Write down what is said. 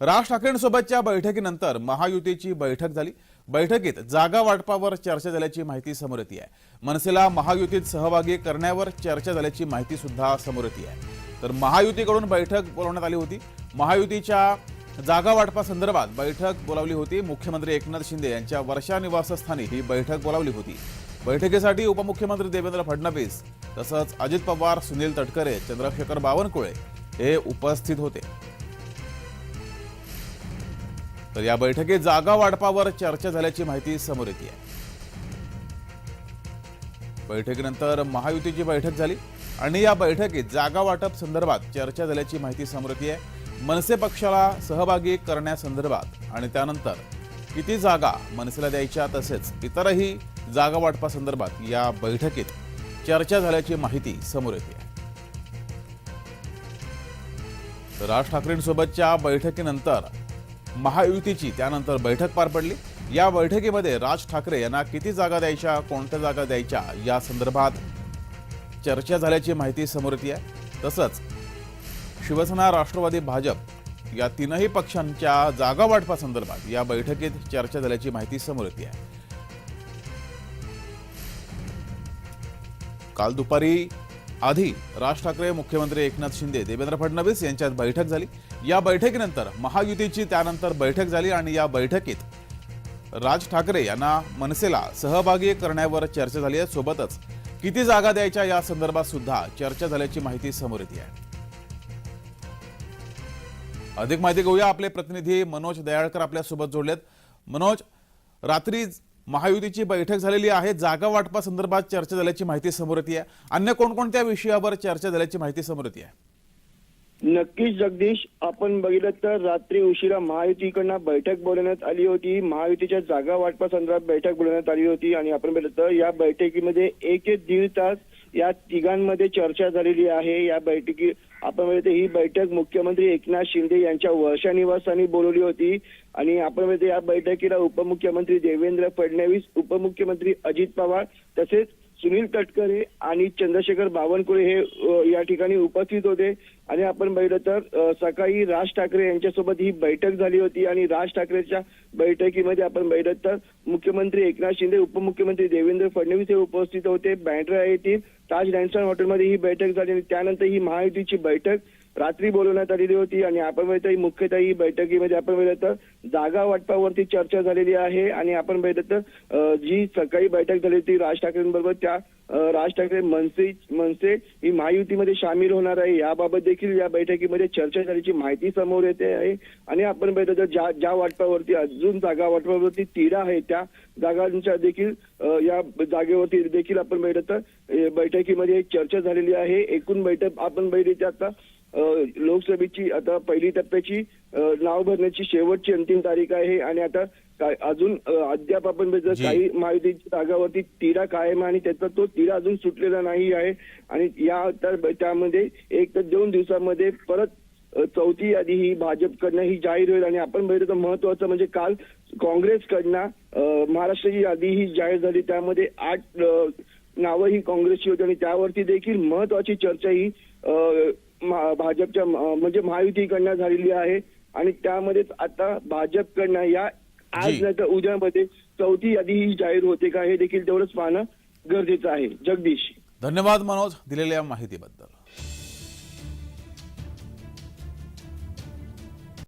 राज ठाकरेंसोबतच्या बैठकीनंतर महायुतीची बैठक झाली. बैठकीत जागा वाटपावर चर्चा झाल्याची माहिती समोर येते आहे. मनसेला महायुतीत सहभागी करण्यावर चर्चा झाल्याची माहिती सुद्धा समोर येते आहे. तर महायुतीकडून बैठक बोलवण्यात आली होती. महायुतीच्या जागा वाटपासंदर्भात बैठक बोलावली होती. मुख्यमंत्री एकनाथ शिंदे यांच्या वर्षा निवासस्थानी ही बैठक बोलावली होती. बैठकीसाठी उपमुख्यमंत्री देवेंद्र फडणवीस तसंच अजित पवार सुनील तटकरे चंद्रशेखर बावनकुळे हे उपस्थित होते. तर या बैठकीत जागा वाटपावर चर्चा झाल्याची माहिती समोर येते बैठकीनंतर महायुतीची बैठक झाली आणि या बैठकीत जागा वाटप संदर्भात चर्चा झाल्याची माहिती समोर येते मनसे पक्षाला सहभागी करण्यासंदर्भात आणि त्यानंतर किती जागा मनसेला द्यायच्या तसेच इतरही जागा वाटपासंदर्भात या बैठकीत चर्चा झाल्याची माहिती समोर येते आहे. राज ठाकरेंसोबतच्या बैठकीनंतर महायुतीची त्यानंतर बैठक पार पडली. या बैठकीमध्ये राज ठाकरे यांना किती जागा द्यायच्या कोणत्या जागा द्यायच्या या संदर्भात चर्चा झाल्याची माहिती समोर येते आहे. तसंच शिवसेना राष्ट्रवादी भाजप या तीनही पक्षांच्या जागा वाटपासंदर्भात या बैठकीत चर्चा झाल्याची माहिती समोर येते आहे. काल दुपारी आधी राज ठाकरे मुख्यमंत्री एकनाथ शिंदे देवेंद्र फडणवीस यांच्यात बैठक झाली. या बैठकीनंतर महायुतीची त्यानंतर बैठक झाली आणि या बैठकीत राज ठाकरे यांना मनसेला सहभागी करण्यावर चर्चा झाली आहे. सोबतच किती जागा द्यायच्या या संदर्भात सुद्धा चर्चा झाल्याची माहिती समोर येते आहे. अधिक माहिती घेऊया. आपले प्रतिनिधी मनोज दयाळकर आपल्यासोबत जोडलेत. मनोज रात्री महायुतीची बैठक झालेली आहे. जागा वाटपासंदर्भात चर्चा झाल्याची माहिती समोर येते. अन्य कोणकोणत्या विषयावर चर्चा झाल्याची माहिती समोर येते? नक्कीच जगदीश. आपण बघितलं तर रात्री उशिरा महायुतीकडनं बैठक बोलवण्यात आली होती. महायुतीच्या जागा वाटपासंदर्भात बैठक बोलवण्यात आली होती. आणि आपण बघितलं तर या बैठकीमध्ये एक एक दीड तास या तिघांमध्ये चर्चा झालेली आहे. या बैठकी आपण म्हणते ही बैठक मुख्यमंत्री एकनाथ शिंदे यांच्या वर्षानिवासांनी बोलवली होती. आणि आपण म्हणते या बैठकीला उपमुख्यमंत्री देवेंद्र फडणवीस उपमुख्यमंत्री अजित पवार तसेच सुनील तटकरे आणि चंद्रशेखर बावनकुळे हे या ठिकाणी उपस्थित होते. आणि आपण बघितलं तर सकाळी राज ठाकरे यांच्यासोबत ही बैठक झाली होती. आणि राज ठाकरेच्या बैठकीमध्ये आपण बघितलं तर मुख्यमंत्री एकनाथ शिंदे उपमुख्यमंत्री देवेंद्र फडणवीस हे उपस्थित होते. बँड्रा येथील ताज लँडस्टॉन हॉटेलमध्ये ही बैठक झाली. आणि त्यानंतर ही महायुतीची बैठक रात्री बोलवण्यात आलेली होती आणि आपण बघितलं मुख्यतः ही बैठकीमध्ये आपण बघितलं तर जागा वाटपावरती चर्चा झालेली आहे आणि आपण बघितलं तर जी सकाळी बैठक झाली होती राज ठाकरेंबरोबर त्या राज ठाकरे मनसे मनसे ही महायुतीमध्ये सामील होणार आहे. याबाबत देखील या बैठकीमध्ये चर्चा झाल्याची माहिती समोर येते आहे. आणि आपण बघितलं तर ज्या ज्या वाटपावरती अजून जागा वाटपावरती तिढा आहे त्या जागांच्या देखील या जागेवरती देखील आपण बघितलं तर बैठकीमध्ये चर्चा झालेली आहे. एकूण बैठक आपण बघितली आता लोकसभेची आता पहिली टप्प्याची नाव भरण्याची शेवटची अंतिम तारीख आहे आणि आता अजून अद्याप आपण. काही महायुतीच्या जागावरती तिढा कायम आहे आणि त्याचा तो तिढा अजून सुटलेला नाही आहे आणि या तर त्यामध्ये एक तर दोन दिवसामध्ये परत चौथी यादी ही भाजपकडनं ही जाहीर होईल आणि आपण बघितलं तर महत्वाचं म्हणजे काल काँग्रेसकडनं महाराष्ट्राची यादी ही जाहीर झाली त्यामध्ये आठ नावं ही काँग्रेसची होती आणि त्यावरती देखील महत्वाची चर्चा ही भाजपच्या म्हणजे महायुतीकडनं झालेली आहे. आणि त्यामध्येच आता भाजपकडनं या आज. नाही तर उद्यामध्ये चौथी यादी ही जाहीर होते का हे देखील तेवढंच पाहणं गरजेचं आहे. जगदीश. धन्यवाद मनोज दिलेल्या माहितीबद्दल.